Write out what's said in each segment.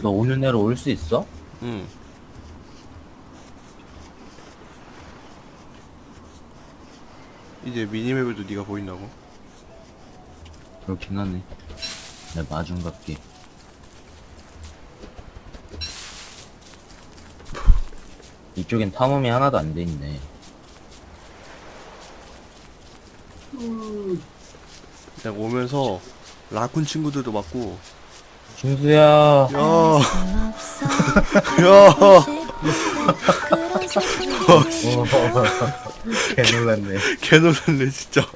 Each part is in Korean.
너 오늘 내로 올 수 있어? 응. 이제 미니맵에도 네가 보인다고? 그렇긴 하네. 내 마중 갈게. 이쪽엔 탐험이 하나도 안 돼 있네. 그냥 오면서 라쿤 친구들도 맞고 준수야. 야, 개 놀랐네. 개 놀랐네 진짜.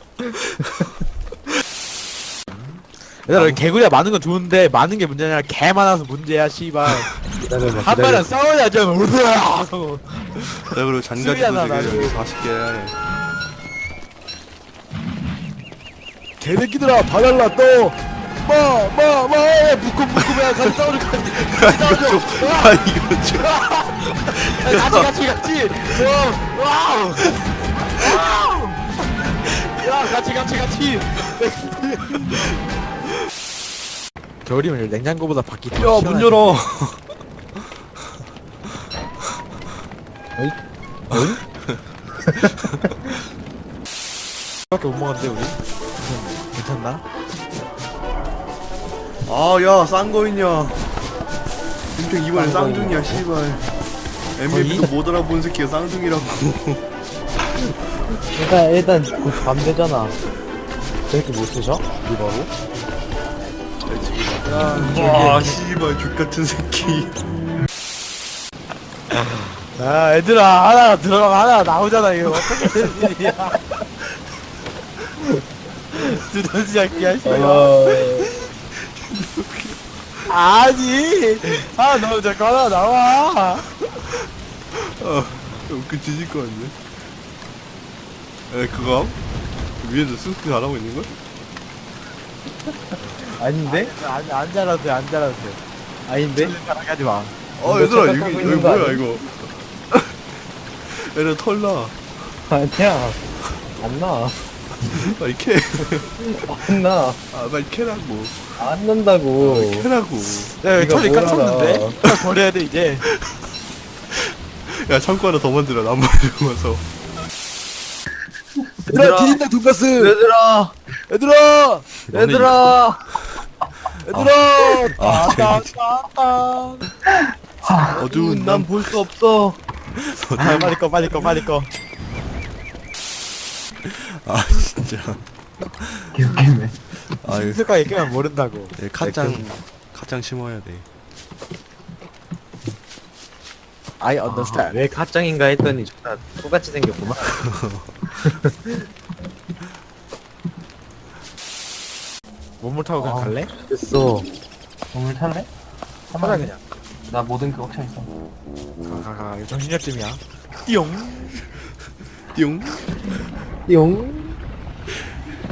얘들아 개구리가 많은 건 좋은데 많은 게 아니라 개 많아서 문제야 씨발 기다려봐. 한 마리랑 싸워야 좀 으르아 자 그리고 잔가지도 지금 나도. 여기 40개 하네. 개새끼들아 봐달라 또뭐뭐 뭐 묶음 묶음이야 같이 싸우자 같이 같이 싸우자 아 이거 좀. 야, 같이 같이 같이. 어, 와우. 와우. 야 같이 같이 같이. 겨울이면 냉장고보다 밖이 더 야문 열어. 밖에 못 먹었는데 우리? 괜찮나? 아야 쌍거인이야. 임평 이번에 쌍둥이야 씨발. MVP도 못 알아본 새끼가 쌍둥이라고. 일단 일단 되잖아. 저렇게 못 쓰셔? 리버로? 와 씨발 족 같은 새끼. 야 얘들아 하나 들어가면 하나 나오잖아 이거 어떻게 되는 일이야 두더지 잡기야 씨발 아니 자꾸 하나 나와 아 웃겨 뒤질 것 같네. 에 그거 함? 위에서 쑥쑥 잘하고 있는 걸? 아닌데? 안, 안 잘라도 돼 안 잘라도 돼 아닌데? 하지 마아 얘들아 여기 착각하고 여기 있는 거 뭐야 아니야? 이거? 얘들 털나? 아니야. 안 나. 빨리 캐. 안 나. 아 빨리 캐라고. 안 난다고. 캐라고. 야 여기 네가 털이 뭘 깎였는데 버려야 돼 이제 야 창고 하나 더 만들어 나무 가지고 얘들아 디딘다 돈가스 얘들아! 얘들아 얘들아! 얘들아 아, 따따따따 어두운 난볼수 없어. 아 빨리 꺼 빨리 꺼 빨리 꺼 아 진짜. 웃기네. 아유 색깔 얘기하면 모른다고 얘 갓장 갓장 심어야 돼. I understand 왜 가짱인가 했더니 존나 똑같이 생겼구만. 몸물 타고 그냥 아. 갈래? 됐어. 몸을 탈래? 타자 그냥 나 모든 게 꽉차 있어. 가가가 이거 정신력쯤이야 띠용 띠용. 띠용.